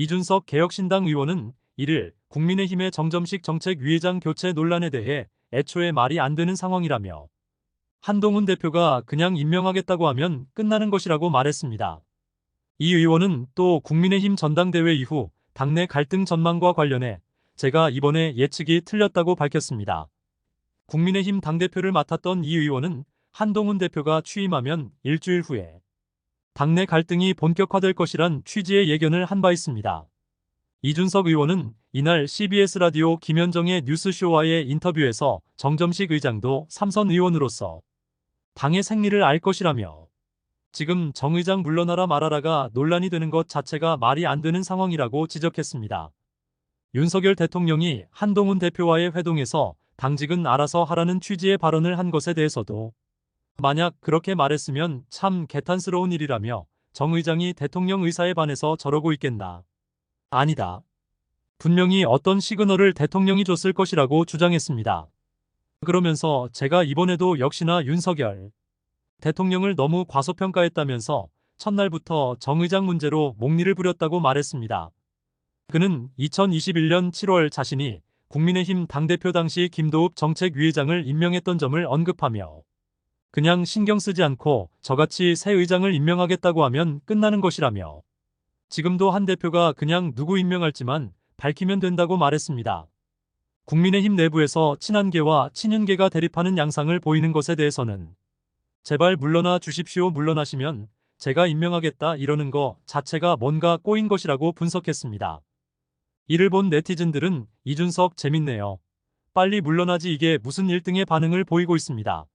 이준석 개혁신당 의원은 1일 국민의힘의 정점식 정책 위의장 교체 논란에 대해 애초에 말이 안 되는 상황이라며 한동훈 대표가 그냥 임명하겠다고 하면 끝나는 것이라고 말했습니다. 이 의원은 또 국민의힘 전당대회 이후 당내 갈등 전망과 관련해 제가 이번에 예측이 틀렸다고 밝혔습니다. 국민의힘 당대표를 맡았던 이 의원은 한동훈 대표가 취임하면 일주일 후에 당내 갈등이 본격화될 것이란 취지의 예견을 한 바 있습니다. 이준석 의원은 이날 CBS 라디오 김현정의 뉴스쇼와의 인터뷰에서 정점식 의장도 삼선 의원으로서 당의 생리를 알 것이라며 지금 정 의장 물러나라 말아라가 논란이 되는 것 자체가 말이 안 되는 상황이라고 지적했습니다. 윤석열 대통령이 한동훈 대표와의 회동에서 당직은 알아서 하라는 취지의 발언을 한 것에 대해서도 만약 그렇게 말했으면 참 개탄스러운 일이라며 정 의장이 대통령 의사에 반해서 저러고 있겠나. 아니다. 분명히 어떤 시그널을 대통령이 줬을 것이라고 주장했습니다. 그러면서 제가 이번에도 역시나 윤석열 대통령을 너무 과소평가했다면서 첫날부터 정 의장 문제로 목리를 부렸다고 말했습니다. 그는 2021년 7월 자신이 국민의힘 당대표 당시 김도읍 정책위의장을 임명했던 점을 언급하며 그냥 신경 쓰지 않고 저같이 새 의장을 임명하겠다고 하면 끝나는 것이라며 지금도 한 대표가 그냥 누구 임명할지만 밝히면 된다고 말했습니다. 국민의힘 내부에서 친한계와 친윤계가 대립하는 양상을 보이는 것에 대해서는 제발 물러나 주십시오 물러나시면 제가 임명하겠다 이러는 거 자체가 뭔가 꼬인 것이라고 분석했습니다. 이를 본 네티즌들은 이준석 재밌네요. 빨리 물러나지 이게 무슨 1등의 반응을 보이고 있습니다.